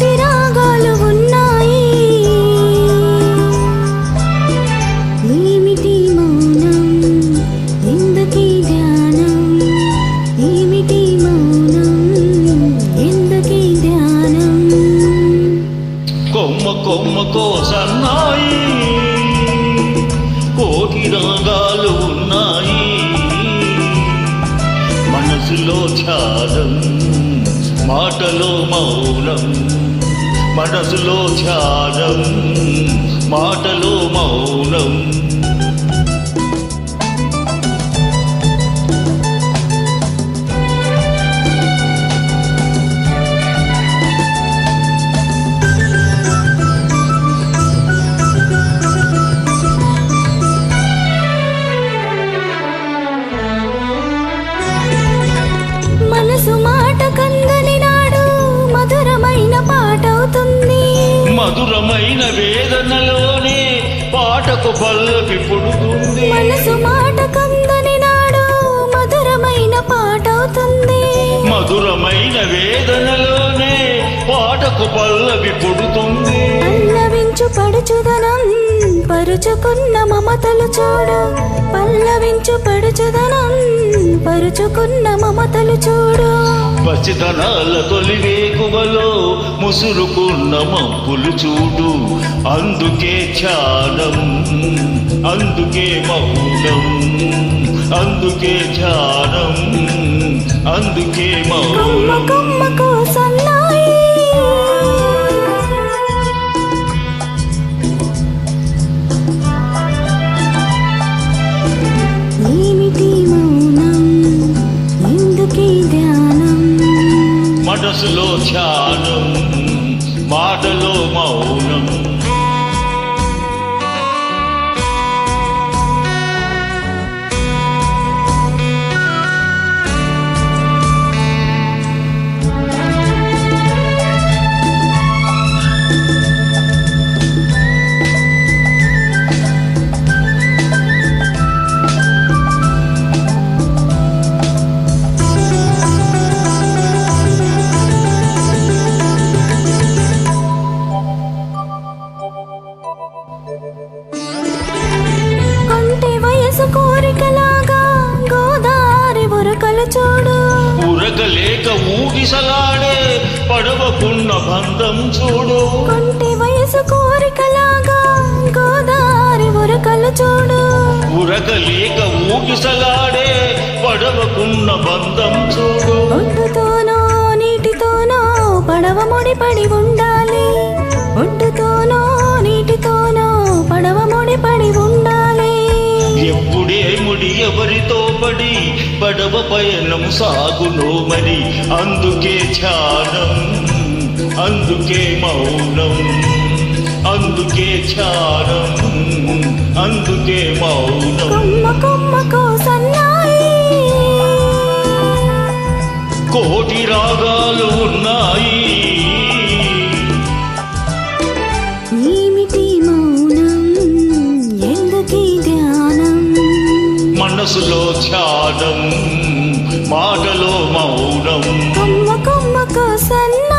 కోటి ఉన్నాయి. ఏమిటి మౌనం? ఎందుకీ ధ్యానం? ఏమిటి మౌనం? ఎందుకీ ధ్యానం? కొమ్మ కొమ్మ కోసన్నాయి. కోటి రాగాలు ఉన్నాయి. మనసులో ఛాదం మాటలో మౌనం మనసులో ధ్యానం మాటలో మౌనం. మధురమైన వేదనలోనే పాటకు పల్లకి పుడుతుంది. మనసు మాట కందని నాడు మధురమైన పాట అవుతుంది మధురమైన వేదనలోనే పాటకు పల్లవి పుడుతుంది. పల్లవించు పడుచుదనం పరుచుకున్న మమతలు చూడు. పల్లవించు పడుచుదనం పరుచుకున్న మమతలు చూడు. పసితనాల తొలి వేకువలో ముసురుకున్న మబ్బులు చూడు. అందుకే ధ్యానం అందుకే మౌనం అందుకే ధ్యానం అందుకే కొమ్మ మౌనం మనసులో ధ్యానం మాటలో ఊగిసలాడే పడవకున్న బంధం చూడు. కొంటె వయసు కోరికలాగా గోదారి ఉరకలు చూడు. ఉరగలేక ఊగిసలాడే పడవకున్న బంధం చూడు. ఒడ్డుతోనో నీటితోనో పడవ ముడిపడి ఉండాలి. ఒడ్డుతోనో ఎవరితో పడి పడవ పయనం సాగునో మరి? అందుకే ధ్యానం అందుకే మౌనం అందుకే ధ్యానం అందుకే మౌనం. కోటి రాగాలు ఉన్నాయి. ధ్యానం